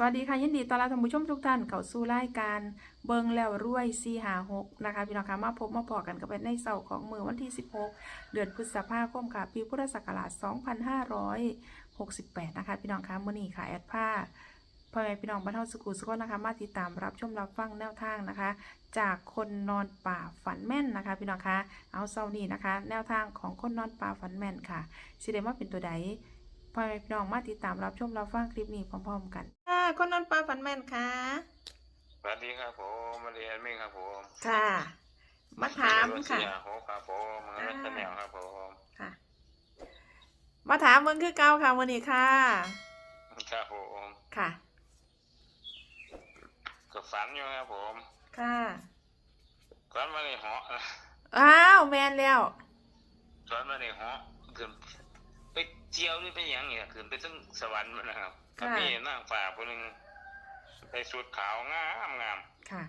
สวัสดีค่ะยินดีต้อนรับท่านผู้ชมทุกท่านเข้าสู่รายการเบิงแล้วรวยซีหาหกนะคะพี่น้องคะมาพบมาพอกันกับเป็นในเสาร์ของมือวันที่ 16 เดือนพฤษภาคมค่ะปีพุทธศักราช 2568 นะคะพี่น้องคะมื่อนี้ค่ะแอดผ้าพ่อแม่พี่น้องบรรเทาสกุลสกลนะคะมาติดตามรับชมรับฟังแนวทางนะคะ จากคนนอนป่าฝันแม่นนะคะ พี่น้องคะเอาเสาร์นี้นะคะ แนวทางของคนนอนป่าฝันแม่นค่ะสิเดมาเป็นตัวใด พ่อแม่พี่น้องมาติดตามรับชมรับฟังคลิปนี้พร้อมๆกัน ค่ะคนนอนปลาฝันแม่นค่ะ สวัสดีครับผมมาเรียนมิ่งครับผมค่ะ มาถามค่ะเสียโหครับผมมืออ่ารัตแนวครับผมค่ะ มาถามเมืองคือเก่าค่ะวันนี้ค่ะ ครับผมค่ะ ก็ฝันอยู่ครับผมค่ะ ฝันมาในหอนะอ้าวแมนแล้วฝันมาในหอขึ้น ไปเจียวหรือไปหยังเนี่ยขึ้นไปถึงสวรรค์มันนะครับก็ค่ะ มีนางฟ้าคนหนึ่งใส่ชุดขาวงามงามค่ะ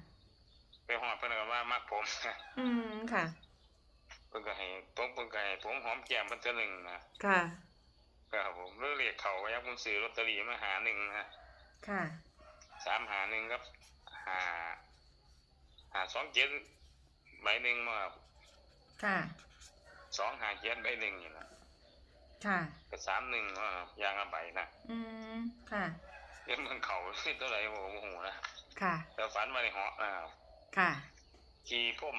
ไปหอดเพิ่นก็ว่ามักผม อืมค่ะ เพิ่นก็ให้ผมเพิ่นก็ให้ผมหอมแก้มเพิ่นเทื่อหนึงนะค่ะ ครับผมเรื่องเรียกเขาว่ายังผมซื้อลอตเตอรี่มาหาหนึ่งนะค่ะ สามหาหนึ่งครับหาหาสองเจ็ดใบหนึ่งมาครับค่ะ สองหาเจ็ดใบหนึ่งอยู่นะ ค่ะก็สามหนึ่งว่าครับยางละใบนะอืมค่ะเรื่องมันเขาเท่าไหร่ผมโมโหนะค่ะแต่ฝันมาในเหาะนะครับค่ะขี่พุ่ม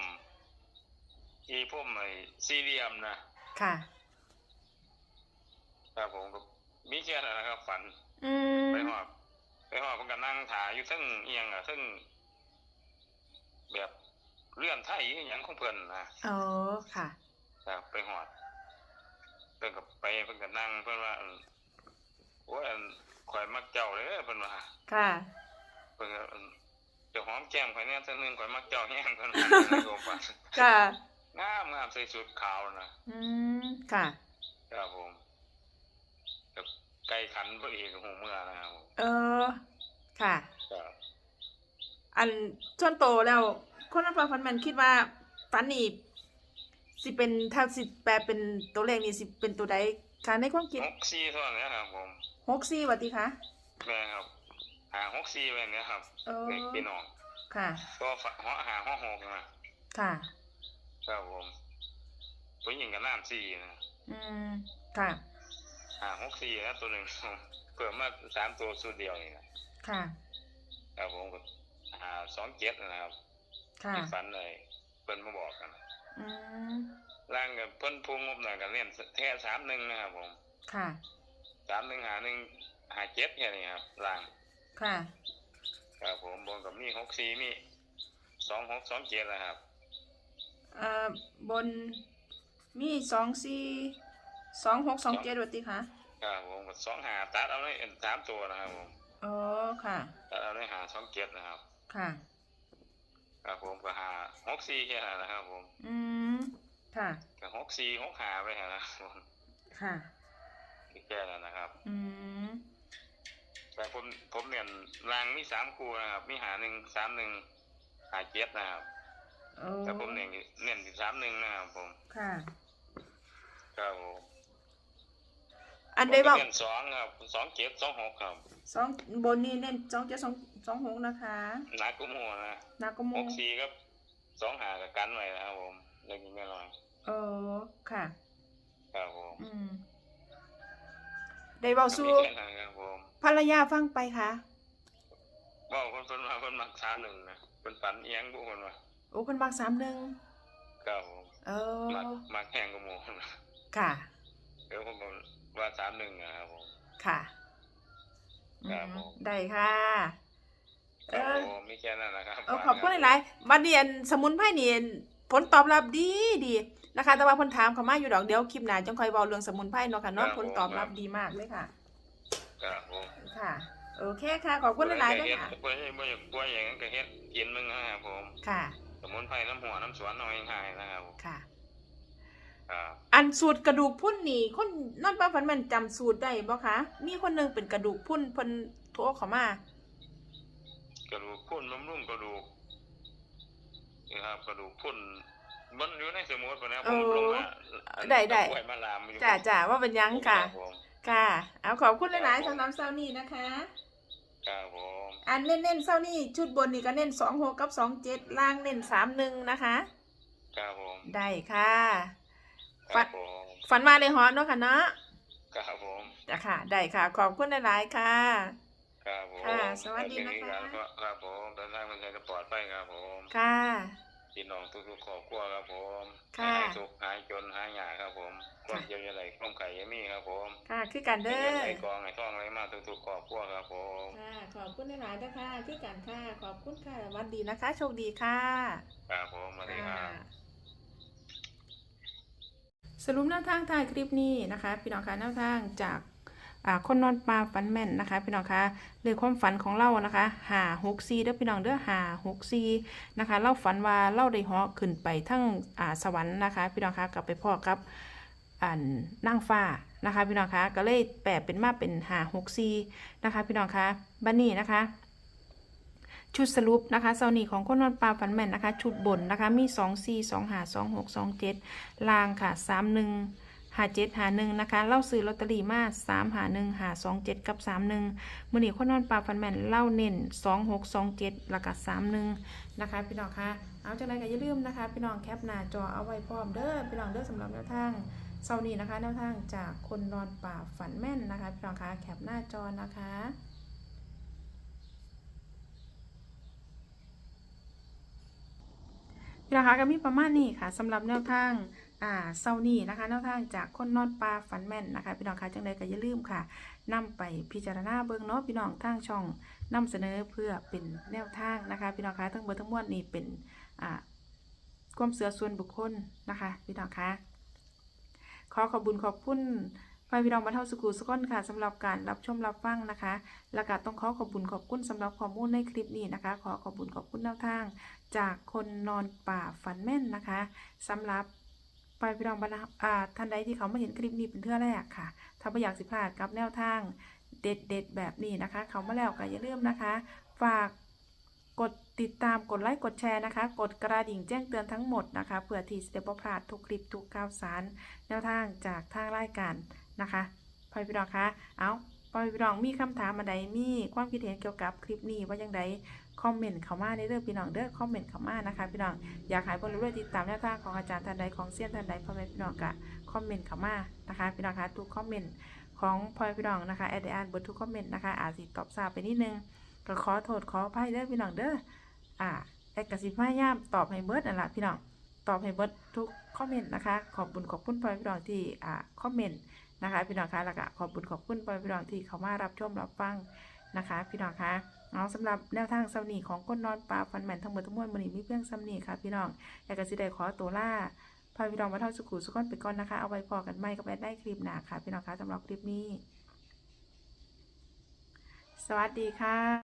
ขี่พุ่มไอ้สี่เหลี่ยมนะค่ะครับผมก็มีแค่นั้นนะครับฝันอืมไปหอบไปหอบมันก็นั่งถ่ายอยู่ทั้งเอียงอะทั้งแบบเลื่อนไทยอหย่างของเพิ่นนะอ๋อค่ะครับไปหอด เพิ่นก็ไปเพิ่นก็นั่งเพิ่นว่าอั่นโอ้ยอันข่อยมักเจ้าเลยเพิ่นว่าค่ะเพิ่นก็อั่นเจะหอมแก้มข่อยแน่สักหนึงข่อยมักเจ้าแห้งเพิ่นว่าในโรงพยาบาลค่ะงามงามใส่ชุดขาวนะอืมค่ะครับผมกับไก่ขันพอดีกับหูเมื่อนะครับผมเออ ค่ะครับอันส่วนโตแล้ว คนนั้นปลาฟันแมนคิดว่าฟันนี่ สิเป็นถ้าสิแปลเป็นตัวเลขนี่สิเป็นตัวใดคะในความคิดหกสี่เท่านั้นนะครับผมหกสี่วัติคะแม่ครับหาหกสี่ไปเนี่ยครับเออเด็กพี่น้องค่ะ ก็ฝหาหาห้องหกนะค่ะครับผมผู้หญิงกับน้ำสี่นะอืมค่ะหาหกสี่นะตัวหนึ่งเพิ่มมาสามตัวสูตรเดียวนี่นะค่ะครับผมก็หาสองเจ็ดนะครับค่ะที่ฝันเลยเพิ่นมาบอกกัน อืมร่างกับเพิ่นพูงงบหน่อยกันเล่นแค่สามหนึ่งนะครับผมค่ะสามหนึ่งหาหนึ่งหาเจ็ดแค่นี้ครับล่างค่ะครับผมบนกับมีหกสี่มีสองหกสองเจ็ดนะครับเอ่อบนมีสองสี่สองหกสองเจ็ดวัติคะครับผมก็สองหาตัดเอาได้สามตัวนะครับผมอ๋อค่ะตัดเอาได้หาสองเจ็ดนะครับ ค่ะ ครับผมก็หาหกสี่แค่นั้นนะครับผมอืมค่ะ ก็หกสี่หกหาไปแค่นั้นครับผมค่ะ แค่นั้นนะครับ อืมแต่ผมผมเนี่ยรางมีสามคู่นะครับ มีหาหนึ่งสามหนึ่งหาเจ็ดนะครับโอ้แต่ผมเนี่ยเน้นที่สามหนึ่งนะครับผมค่ะครับผม อันใดบอกผมเน้นสองครับสองเจ็ดสองหกครับสองบนนี้เน้นสองเจ็ดสองสองหกนะคะหนักกุ้มหัวนะนากโมหกสี่ครับสองหากับกันไว้นะครับผมเล็กนิดหน่อยเออค่ะครับผมอืมได้เบาสู้มีแค่นั้นครับผมภรรยาฟังไปค่ะบอกคนคนมาคนมักสามหนึ่งนะเป็นฝันเอียงบุคคลว่าโอ้เพิ่นมักสามหนึ่งครับผมเออมักมักแห้งกว่าหมูนะค่ะเดี๋ยวผมก็ ว่าสามหนึ่งนะครับผม ค่ะครับอืมผม ได้ค่ะคเอรับอผมมีแค่นั้นนะครับเออขอบคุณหลายๆบัดเนียนสมุนไพรนี่ผลตอบรับดีดีนะคะ แต่ว่าเพิ่นถามเขามาอยู่ดอกเดียวคลิปหน้าจังค่อยเว้าเรื่องสมุนไพรเนาะค่ะเนาะผลตอบรับดีมากเลยค่ะครับผมค่ะโอเคค่ะขอบคุณหลายๆด้วยค่ะป่วยป่วยป่วยอย่างนั้นก็เฮ็ดกินมึงนะครับผม ค่ะ สมุนไพรน้ำหัวน้ำสวนน้อยง่ายนะครับผมค่ะครับ อันสูตรกระดูกพรุ่นนี่คนนอนป้าฝันแมันจำสูตรได้บ่คะมีคนหนึงเป็นกระดูกพรุ่นเพิ่นโทรเข้ามากระดูกพุ่นบำรุงกระดูกนี่ครับกระดูกพุ่นมันอยู่ในสมุดปะนะผมลงมาได้ได้ป่วยมาลามอยู่จ้าจ้าว่าเป็นหยังค่ะรับผมค่ะ เอาขอบคุณหลายๆสำหรับเช้านี้นะคะ ครับผมอันเน้นเน้นๆเศร้านี่ชุดบนนี่ก็เน้นสองหกกับสองเจ็ดล่างเน้นสามหนึ่งนะคะ ครับผม ได้ค่ะ ครับผมฝันมาเลยเหอเนาะค่ะเนาะครับผมจ้ะค่ะ ได้ค่ะ ขอบคุณหลายๆค่ะ ครับผมค่ะสวัสดีนะคะแล้วก็ครับผมเดินทางไปไหนก็ปลอดภัยครับผมค่ะ พี่น้องทุกๆครอบครัวครับผมค่ะ หายทุกข์หายจนหายยากครับผมความเจ็บอะไรความไข่ยังมีครับผมค่ะคือกันให้เด้เงินอไหลกองให้ท่องไหลมาทุกๆครอบครัวครับผม ค่ะ ขอบคุณหลายๆด้วยค่ะคือกันค่ะ ขอบคุณค่ะวันดีนะคะ โชคดีค่ะ ครับผมสวัสดีครับ สรุปแนวทางท้ายคลิปนี้นะคะ พี่น้องคะแนวทางจากคนนอนปลาฝันแม่นนะคะ พี่น้องคะเลยความฝันของเรานะคะหาหกซีเด้อพี่น้องเด้อหาหกซีนะคะเราฝันว่าเราได้เหาะขึ้นไปทั้งสวรรค์นะคะ พี่น้องคะกลับไปพ่อกับอันนั่งฟ้านะคะ พี่น้องคะก็เลยแปลเป็นมาเป็นหาหกซีนะคะ พี่น้องคะบันนี้นะคะ ชุดสรุปนะคะเซานี่ของคนนอนปลาฝันแม่นนะคะ ชุดบนนะคะ มี 2 4 2หา2 6 2 7 ลางค่ะ 3 1หา7หา1นะคะเล่าซื้อลอตเตอรี่มา3หา1หา2 7กับ3 1มื่อนี้คนนอนปลาฝันแม่นเล่าเน้น2 6 2 7แล้วก็3 1นะคะ พี่น้องคะเอาจากไรก็อย่าลืมนะคะ พี่น้องแคปหน้าจอเอาไว้พร้อมเด้อพี่น้องเด้อสำหรับแนวทางเซานี่นะคะแนวทางจากคนนอนป่าฝันแม่นนะคะพี่น้องคะแคปหน้าจอนะคะ นะคะก็มีประมาณนี้ค่ะสำหรับแนวทางอ่าเซานี่นะคะแนวทางจากคนนอนปลาฝันแม่นนะคะพี่น้องคะจังใดก็อย่าลืมค่ะนำไปพิจารณาเบิ่งเนาะพี่น้องทางช่องนำเสนอเพื่อเป็นแนวทางนะคะพี่น้องคะทั้งเบอร์ทั้งมวลนี่เป็นอ่าความเสือส่วนบุคคลนะคะพี่น้องคะขอขอบุญขอบคุณ พ่อพี่น้องบรรเทาสุขุสุขนค่ะสำหรับการรับชมรับฟังนะคะและก็ต้องขอขอบคุญขอบคุณสำหรับข้อมูลในคลิปนี้นะคะ ขอขอบคุญขอบคุณแนวทาง จากคนนอนป่าฝันแม่นนะคะสำหรับไปพี่น้องบรรณาอ่าท่านใดที่เขามาเห็นคลิปนี้เป็นเทื่อแรกค่ะ ถ้าไม่อยากสิพลาดกับแนวทางเด็ดๆแบบนี้นะคะ เขามาแล้วก็อย่าลืมนะคะ ฝากกดติดตามกดไลค์กดแชร์นะคะ กดกระดิ่งแจ้งเตือนทั้งหมดนะคะเพื่อที่จะได้บ่พลาดทุกคลิปทุกข่าวสาร แนวทางจากทางรายการ นะคะพอยพี่น้องคะเอาพอยพี่น้องมีคำถามอะไรมีความคิดเห็นเกี่ยวกับคลิปนี้ว่ายังไงคอมเมนต์เข้ามาในเรื่องพี่น้องเด้อคอมเมนต์เข้ามานะคะพี่น้องอยากให้บนรู้ด้วยติดตามแนวทางของอาจารย์ท่านใดของเซียนท่านใดพ่อแม่พี่น้องกะคอมเมนต์เข้ามานะคะพี่น้องคะทุกคอมเมนต์ของพ่อพี่น้องนะคะแอดอ่านบททุกคอมเมนต์นะคะอาจสิตอบทราบไปนิดนึงก็ขอโทษขออภัยเด้อพี่น้องเด้ออ่าแอดกสิพยายามตอบให้เบิร์ดนั่นแหละพี่น้องตอบให้เบิร์ดทุกคอมเมนต์นะคะขอบคุณขอบคุณพ่อพี่น้องที่อ่าคอมเมนต์ นะคะ พี่น้องคะแล้วก็ขอบคุณขอบคุณปอยพี่น้องที่เขามารับชมรับฟังนะคะ พี่น้องคะเอาสำหรับแนวทางสำนีของก้นนอนปลาฟันแมนทั้งหมดทั้งมวลมันนี้มีเพียงสำนีค่ะ พี่น้องอยากจะสิได้ขอตัวล่าพาพี่น้องมาเท่าสุขุสุขอนไปก่อนนะคะ เอาไว้พอกันไม่ก็ไปได้คลิปหนาค่ะ พี่น้องคะสำหรับคลิปนี้ สวัสดีค่ะ